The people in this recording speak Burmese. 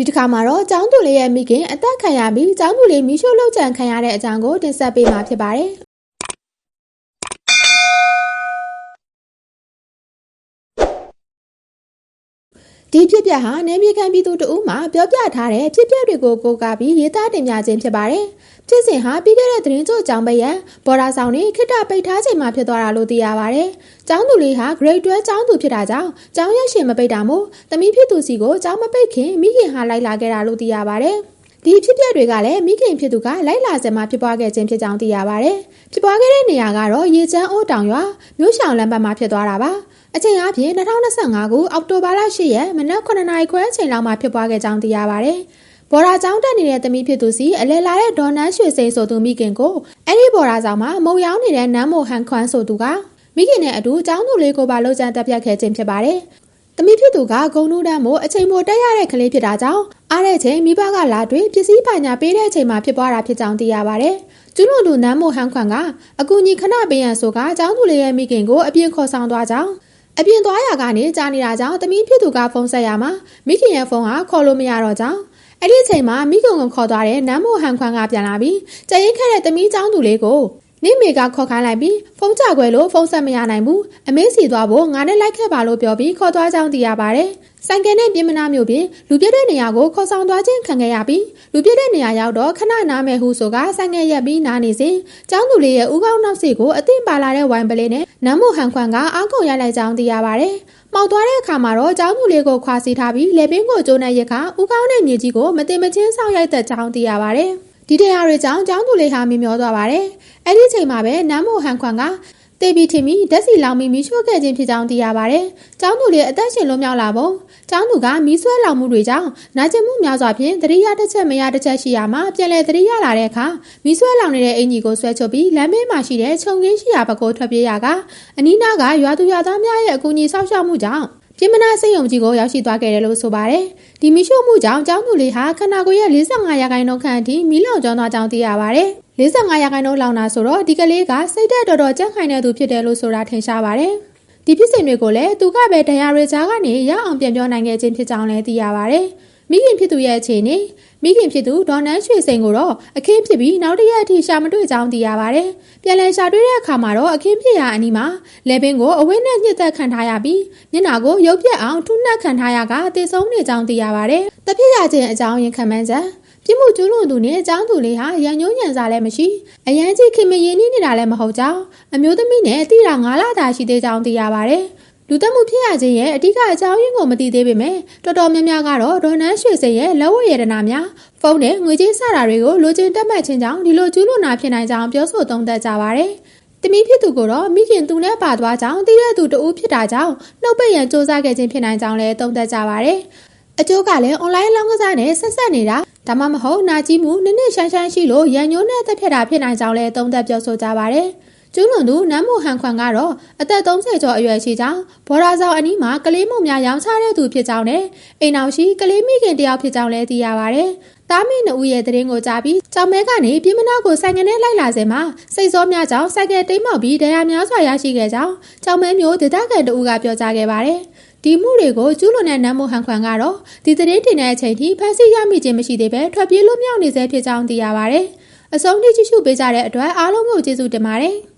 ဒီတစ်ခါမှာတော့ចောင်းသူလေးရဲ့မိခင်အသက်ခံရပြီးចောင်းသူလေးမိရှုလောက်ကြံခံရတဲ့အကြောင်းကိုတင်ဆက်ပေးမှာဖြစ်ပါတယ် ဒီဖြစ်ပျက်ဟာနေမြေခံပြည်သူတအူးမှာပြောပြထားတဲ့ဖြစ်ပျက်တွေကိုကိုးကားပြီးရေးသားတင်ပြခြင်းဖြစ်ပါတယ်။ဖြစ်စဉ်ဟာပြီးခဲ့တဲ့သတင်းကြိုကြောင်းပဲရန်ဘော်ဒါဆောင်တွေခိတ္တပိတ်ထားချိန်မှာဖြစ်သွားတာလို့သိရပါတယ်။ကျောင်းသူလေးဟာ grade 12ကျောင်းသူဖြစ်တာကြောင့်ကျောင်းရရှင်မပိတ်တာမို့တမီးဖြစ်သူစီကိုကျောင်းမပိတ်ခင်မိခင်ဟာလိုက်လာခဲ့တာလို့သိရပါတယ်။ဒီဖြစ်ပျက်တွေကလည်းမိခင်ဖြစ်သူကလိုက်လာစင်မှာဖြစ်ပွားခဲ့ခြင်းဖြစ်ကြောင်းသိရပါတယ်။ဖြစ်ပွားခဲ့တဲ့နေရာကတော့ရေချမ်းအိုးတောင်ရွာမြို့ရှောင်လမ်းဘက်မှာဖြစ်သွားတာပါ။ အချိန်အားဖြင့်2025ခုအောက်တိုဘာလ10ရက်မနက်9:00နာရီခွဲအချိန်လောက်မှာဖြစ်ပွားခဲ့ကြောင်းသိရပါတယ်။ဘော်ရာကျောင်းတက်နေတဲ့သမီးဖြစ်သူစီအလဲလာတဲ့ဒေါ်နန်းရွှေစိန်ဆိုသူမိခင်ကိုအဲ့ဒီဘော်ရာဆောင်မှာမုံရောင်းနေတဲ့နန်းမိုဟန်ခွန်းဆိုသူကမိခင်နဲ့အတူကျောင်းသူလေးကိုပါလှုပ်ကြံတက်ပြတ်ခဲ့ခြင်းဖြစ်ပါတယ်။သမီးဖြစ်သူကဂုံနူးတန်းမို့အချိန်မိုတက်ရတဲ့ကလေးဖြစ်တာကြောင့်အားတဲ့ချိန်မိဘကလာတွေ့ပစ္စည်းပါညာပေးတဲ့အချိန်မှာဖြစ်ပွားတာဖြစ်ကြောင်းသိရပါတယ်။ကျူးလွန်သူနန်းမိုဟန်ခွန်းကအကူကြီးခဏပေးရန်ဆိုကကျောင်းသူလေးရဲ့မိခင်ကိုအပြင်းခေါ်ဆောင်သွားကြောင်း အပြင်သွားရာကနေကြားနေတာကြောင့်တမီးဖြစ်သူကဖုန်းဆက်ရမှာမိခင်ရဲ့ဖုန်းဟာခေါ်လို့မရတော့ကြောင်းအဲ့ဒီအချိန်မှာမိခင်ကိုခေါ်သွားတဲ့နမ်မိုဟန်ခွန်းကပြန်လာပြီးကြရင်ခဲ့တဲ့တမီးចောင်းသူလေးကိုနေမေကခေါ်ခိုင်းလိုက်ပြီးဖုန်းကြွယ်လို့ဖုန်းဆက်မရနိုင်ဘူးအမေးစီသွားဖို့ငါနဲ့လိုက်ခဲ့ပါလို့ပြောပြီးခေါ်သွားကြောင်းသိရပါတယ် ဆိုင်ကယ်နဲ့ပြင်းမနာမျိုးပြင်လူပြတဲ့နေရာကိုခေါ်ဆောင်သွားခြင်းခံခဲ့ရပြီးလူပြတဲ့နေရာရောက်တော့ခဏနားမယ်ဟုဆိုကဆိုင်ကယ်ရက်ပြီးနားနေစဉ်ကျောင်းသူလေးရဲ့ဥကောင်းနောက်စီကိုအသင့်ပါလာတဲ့ဝိုင်ပလေးနဲ့နမ်းမိုဟန်ခွန်ကအောက်ကုန်ရိုက်လိုက်ကြောင်းသိရပါတယ်။မှောက်သွားတဲ့အခါမှာတော့ကျောင်းသူလေးကိုခွာစီထားပြီးလေပင်ကိုကျိုးနေရခဥကောင်းတဲ့မြေကြီးကိုမတင်မချင်းဆောက်ရိုက်တဲ့ကြောင်းသိရပါတယ်။ဒီတရားတွေကြောင့်ကျောင်းသူလေးဟာမြင်မျောသွားပါတယ်။အဲ့ဒီချိန်မှာပဲနမ်းမိုဟန်ခွန်က တေဘီထင်မီဓာတ်စီလောင်ပြီးမီးရှို့ခဲ့ခြင်းဖြစ်ကြောင်းသိရပါတယ်။ကျောင်းသူလေးအသက်ရှင်လွတ်မြောက်လာပုံကျောင်းသူကမီးဆွဲလောင်မှုတွေကြောင့်နာကျင်မှုများစွာဖြင့်တတိယတစ်ချက်မရတစ်ချက်ရှိရမှာပြန်လည်တတိယလာတဲ့အခါမီးဆွဲလောင်နေတဲ့အင်ကြီးကိုဆွဲချုပ်ပြီးလမ်းဘေးမှာရှိတဲ့ခြုံခင်းရှိရာဘက်ကိုထွက်ပြေးရကအနီးနားကရွာသူရွာသားများရဲ့အကူအညီဆောက်ရှောက်မှုကြောင့်ပြင်းမနာစိတ်ယုံကြည်ကိုရောက်ရှိသွားခဲ့တယ်လို့ဆိုပါတယ်။ဒီမီးရှို့မှုကြောင့်ကျောင်းသူလေးဟာခန္ဓာကိုယ်ရဲ့45ရာခိုင်နှုန်းခန့်အထိမီးလောင်ကျွမ်းသွားကြောင်းသိရပါတယ်။ 45ရာခိုင်နှုန်းလောင်တာဆိုတော့ဒီကလေးကစိတ်သက်တော်တော်ကြန့်ခိုင်တဲ့သူဖြစ်တယ်လို့ဆိုတာထင်ရှားပါတယ်။ဒီဖြစ်စဉ်တွေကိုလည်းသူကပဲဒဏ်ရာတွေကြားကနေရအောင်ပြန်ပြောနိုင်ခဲ့ခြင်းဖြစ်ကြောင်းလည်းသိရပါဗျ။မိခင်ဖြစ်သူရဲ့အခြေအနေမိခင်ဖြစ်သူဒေါ်နန်းရွှေစိန်ကိုတော့အခင်းဖြစ်ပြီးနောက်တရက်အထိရှာမတွေ့ကြောင်းသိရပါတယ်။ပြန်လည်ရှာတွေ့တဲ့အခါမှာတော့အခင်းဖြစ်ရာအနီးမှာလေပင်ကိုအဝင်းနဲ့ညှစ်သက်ခံထားရပြီးမျက်နှာကိုရုပ်ပြက်အောင်ထုနှက်ခံထားရကသေဆုံးနေကြောင်းသိရပါတယ်။တဖြစ်ရခြင်းအကြောင်းရင်းခံမှန်းချက် ပြမှုကျူးလွန်သူနဲ့အကြောင်းသူလေးဟာရန်ညိုးညံစားလည်းမရှိအရန်ကြီးခင်မရင်းနှီးနေတာလည်းမဟုတ်ကြောင်းအမျိုးသမီးနဲ့အတိတာ9လတာရှိသေးကြောင်းသိရပါတယ်လူသက်မှုဖြစ်ရခြင်းရဲ့အဓိကအကြောင်းရင်းကိုမသိသေးပေမဲ့တော်တော်များများကတော့ဒေါ်နန်းရွှေစိန်ရဲ့လက်ဝတ်ရတနာများဖုန်းနဲ့ငွေကြေးစတာတွေကိုလိုချင်တက်မှတ်ခြင်းကြောင့်ဒီလိုကျူးလွန်တာဖြစ်နိုင်ကြောင်းပြောဆိုသုံးသပ်ကြပါတယ်။တမီးဖြစ်သူကိုတော့မိခင်သူနဲ့ပါသွားကြောင်းသိတဲ့သူတဦးဖြစ်တာကြောင့်နှုတ်ပိတ်ရန်စ조사ခဲ့ခြင်းဖြစ်နိုင်ကြောင်းလည်းသုံးသပ်ကြပါတယ်။အကျိုးကလည်း online လောင်းကစားနဲ့ဆက်ဆက်နေတာ ဒါမှမဟုတ်နာကြီးမှုနည်းနည်းရှမ်းရှမ်းရှိလို့ရန်ညိုးနဲ့တက်ဖြတ်တာဖြစ်နိုင်ကြောင်းလည်းသုံးသပ်ပြောဆိုကြပါတယ်။ကျူးလွန်သူနမ်းမိုဟန်ခွန်ကတော့အသက်30ကျော်အရွယ်ရှိကြောင်းဘော်ရာဆောင်အနီးမှာကလေးမုံများရောင်းချတဲ့သူဖြစ်ကြောင်းနဲ့အိမ်အောင်ရှိကလေးမိခင်တယောက်ဖြစ်ကြောင်းလည်းသိရပါတယ်။သားမင်းနှဦးရဲ့တရင်ကိုကြားပြီးကြောင်မဲကနေပြင်းမနာကိုဆိုင်ကနေလိုက်လာစဉ်မှာစိတ်စောများကြောင့်စိုက်ကယ်တိမ်မောက်ပြီးတရားများစွာရရှိခဲ့ကြောင်းကြောင်မဲမျိုးဒေသခံတဦးကပြောကြားခဲ့ပါတယ်။ ဒီမှုတွေကိုကျူးလွန်တဲ့နမ်မိုဟန်ခွန်ကတော့ဒီသတင်းတင်တဲ့အချိန်ထိဖမ်းဆီးရမိခြင်းမရှိသေးပဲထွက်ပြေးလွတ်မြောက်နေဆဲဖြစ်ကြောင်းသိရပါတယ်။အဆုံးထိကြည့်ရှုပေးကြတဲ့အတွက်အားလုံးကိုကျေးဇူးတင်ပါတယ်။